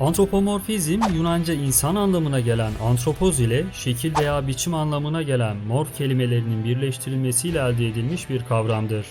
Antropomorfizm Yunanca insan anlamına gelen antropoz ile şekil veya biçim anlamına gelen morf kelimelerinin birleştirilmesiyle elde edilmiş bir kavramdır.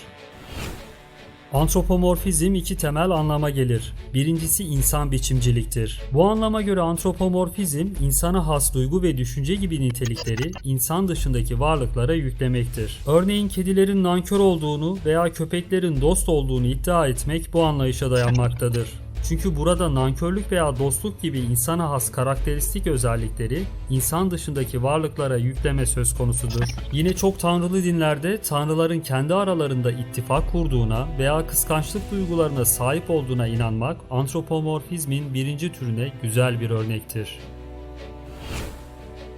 Antropomorfizm iki temel anlama gelir. Birincisi insan biçimciliktir. Bu anlama göre antropomorfizm insana has duygu ve düşünce gibi nitelikleri insan dışındaki varlıklara yüklemektir. Örneğin kedilerin nankör olduğunu veya köpeklerin dost olduğunu iddia etmek bu anlayışa dayanmaktadır. Çünkü burada nankörlük veya dostluk gibi insana has karakteristik özellikleri insan dışındaki varlıklara yükleme söz konusudur. Yine çok tanrılı dinlerde tanrıların kendi aralarında ittifak kurduğuna veya kıskançlık duygularına sahip olduğuna inanmak antropomorfizmin birinci türüne güzel bir örnektir.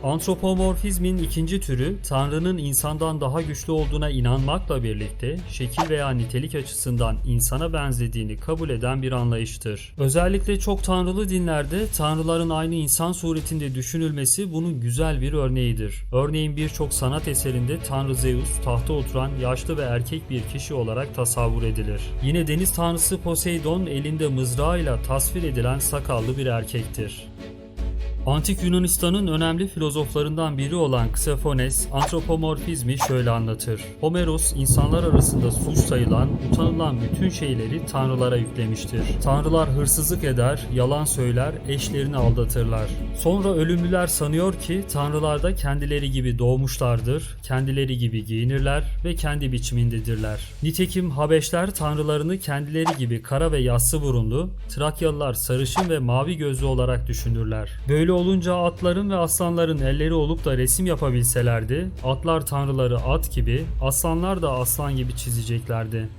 Antropomorfizmin ikinci türü, Tanrı'nın insandan daha güçlü olduğuna inanmakla birlikte şekil veya nitelik açısından insana benzediğini kabul eden bir anlayıştır. Özellikle çok tanrılı dinlerde tanrıların aynı insan suretinde düşünülmesi bunun güzel bir örneğidir. Örneğin birçok sanat eserinde Tanrı Zeus tahta oturan yaşlı ve erkek bir kişi olarak tasavvur edilir. Yine deniz tanrısı Poseidon elinde mızrağıyla tasvir edilen sakallı bir erkektir. Antik Yunanistan'ın önemli filozoflarından biri olan Ksefones, antropomorfizmi şöyle anlatır. Homeros, insanlar arasında suç sayılan, utanılan bütün şeyleri tanrılara yüklemiştir. Tanrılar hırsızlık eder, yalan söyler, eşlerini aldatırlar. Sonra ölümlüler sanıyor ki tanrılar da kendileri gibi doğmuşlardır, kendileri gibi giyinirler ve kendi biçimindedirler. Nitekim Habeşler tanrılarını kendileri gibi kara ve yassı burunlu, Trakyalılar sarışın ve mavi gözlü olarak düşünürler. Böyle olunca atların ve aslanların elleri olup da resim yapabilselerdi, atlar tanrıları at gibi, aslanlar da aslan gibi çizeceklerdi.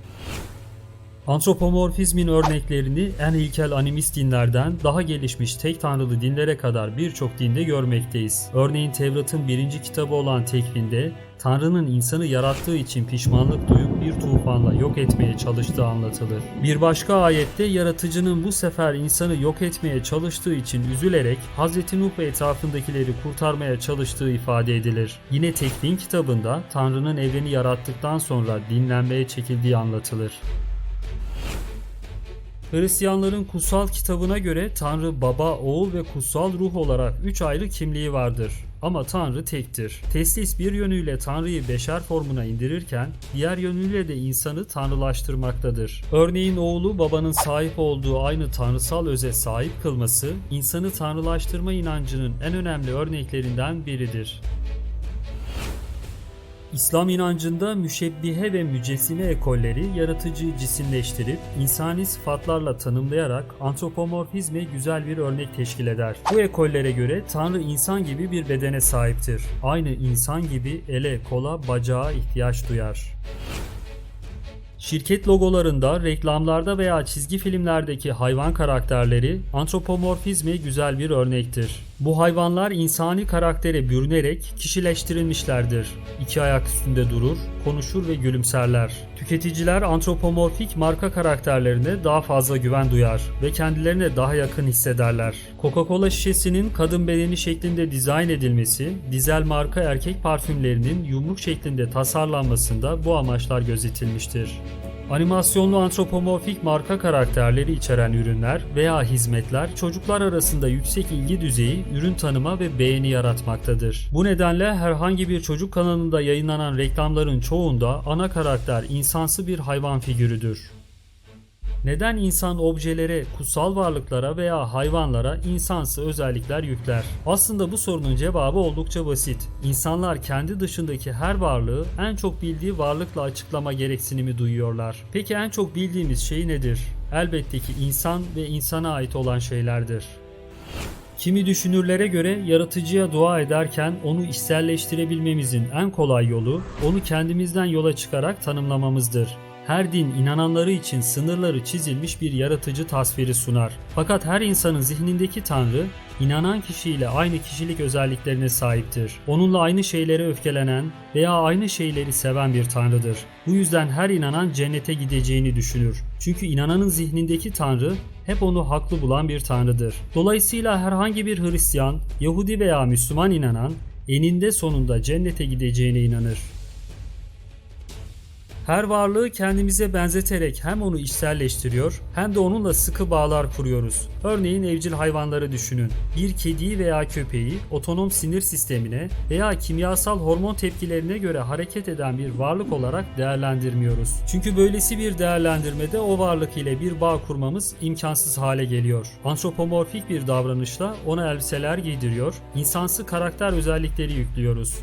Antropomorfizmin örneklerini en ilkel animist dinlerden daha gelişmiş tek tanrılı dinlere kadar birçok dinde görmekteyiz. Örneğin Tevrat'ın birinci kitabı olan Tekvin'de Tanrı'nın insanı yarattığı için pişmanlık duyup bir tufanla yok etmeye çalıştığı anlatılır. Bir başka ayette yaratıcının bu sefer insanı yok etmeye çalıştığı için üzülerek Hz. Nuh ve etrafındakileri kurtarmaya çalıştığı ifade edilir. Yine Tekvin kitabında Tanrı'nın evreni yarattıktan sonra dinlenmeye çekildiği anlatılır. Hristiyanların kutsal kitabına göre Tanrı Baba, Oğul ve Kutsal Ruh olarak üç ayrı kimliği vardır. Ama Tanrı tektir. Teslis bir yönüyle Tanrı'yı beşer formuna indirirken diğer yönüyle de insanı tanrılaştırmaktadır. Örneğin oğlu babanın sahip olduğu aynı tanrısal öze sahip kılması insanı tanrılaştırma inancının en önemli örneklerinden biridir. İslam inancında müşebbihe ve mücessime ekolleri yaratıcıyı cisimleştirip insani sıfatlarla tanımlayarak antropomorfizme güzel bir örnek teşkil eder. Bu ekollere göre Tanrı insan gibi bir bedene sahiptir. Aynı insan gibi ele, kola, bacağa ihtiyaç duyar. Şirket logolarında, reklamlarda veya çizgi filmlerdeki hayvan karakterleri antropomorfizme güzel bir örnektir. Bu hayvanlar insani karaktere bürünerek kişileştirilmişlerdir. İki ayak üstünde durur, konuşur ve gülümserler. Tüketiciler antropomorfik marka karakterlerine daha fazla güven duyar ve kendilerine daha yakın hissederler. Coca-Cola şişesinin kadın bedeni şeklinde dizayn edilmesi, dizel marka erkek parfümlerinin yumruk şeklinde tasarlanmasında bu amaçlar gözetilmiştir. Animasyonlu antropomorfik marka karakterleri içeren ürünler veya hizmetler çocuklar arasında yüksek ilgi düzeyi, ürün tanıma ve beğeni yaratmaktadır. Bu nedenle herhangi bir çocuk kanalında yayınlanan reklamların çoğunda ana karakter insansı bir hayvan figürüdür. Neden insan objelere, kutsal varlıklara veya hayvanlara insansı özellikler yükler? Aslında bu sorunun cevabı oldukça basit. İnsanlar kendi dışındaki her varlığı en çok bildiği varlıkla açıklama gereksinimi duyuyorlar. Peki en çok bildiğimiz şey nedir? Elbette ki insan ve insana ait olan şeylerdir. Kimi düşünürlere göre yaratıcıya dua ederken onu içselleştirebilmemizin en kolay yolu onu kendimizden yola çıkarak tanımlamamızdır. Her din inananları için sınırları çizilmiş bir yaratıcı tasviri sunar. Fakat her insanın zihnindeki Tanrı inanan kişiyle aynı kişilik özelliklerine sahiptir. Onunla aynı şeylere öfkelenen veya aynı şeyleri seven bir Tanrıdır. Bu yüzden her inanan cennete gideceğini düşünür. Çünkü inananın zihnindeki Tanrı hep onu haklı bulan bir Tanrıdır. Dolayısıyla herhangi bir Hristiyan, Yahudi veya Müslüman inanan eninde sonunda cennete gideceğine inanır. Her varlığı kendimize benzeterek hem onu içselleştiriyor hem de onunla sıkı bağlar kuruyoruz. Örneğin evcil hayvanları düşünün. Bir kediyi veya köpeği otonom sinir sistemine veya kimyasal hormon tepkilerine göre hareket eden bir varlık olarak değerlendirmiyoruz. Çünkü böylesi bir değerlendirmede o varlık ile bir bağ kurmamız imkansız hale geliyor. Antropomorfik bir davranışla ona elbiseler giydiriyor, insansı karakter özellikleri yüklüyoruz.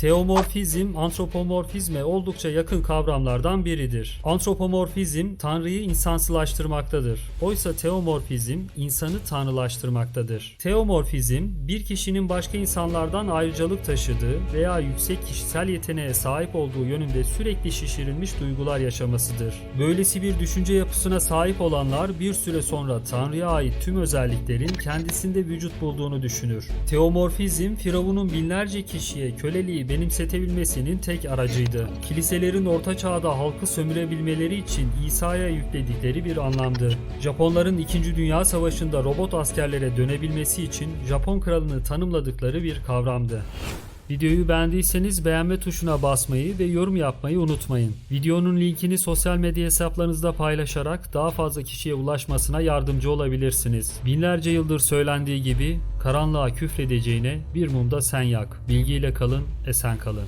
Teomorfizm, antropomorfizme oldukça yakın kavramlardan biridir. Antropomorfizm, Tanrı'yı insansılaştırmaktadır. Oysa teomorfizm, insanı tanrılaştırmaktadır. Teomorfizm, bir kişinin başka insanlardan ayrıcalık taşıdığı veya yüksek kişisel yeteneğe sahip olduğu yönünde sürekli şişirilmiş duygular yaşamasıdır. Böylesi bir düşünce yapısına sahip olanlar bir süre sonra Tanrı'ya ait tüm özelliklerin kendisinde vücut bulduğunu düşünür. Teomorfizm, Firavun'un binlerce kişiye köleliği benimsetebilmesinin tek aracıydı. Kiliselerin orta çağda halkı sömürebilmeleri için İsa'ya yükledikleri bir anlamdı. Japonların 2. Dünya Savaşı'nda robot askerlere dönebilmesi için Japon kralını tanımladıkları bir kavramdı. Videoyu beğendiyseniz beğenme tuşuna basmayı ve yorum yapmayı unutmayın. Videonun linkini sosyal medya hesaplarınızda paylaşarak daha fazla kişiye ulaşmasına yardımcı olabilirsiniz. Binlerce yıldır söylendiği gibi karanlığa küfredeceğine bir mumda sen yak. Bilgiyle kalın, esen kalın.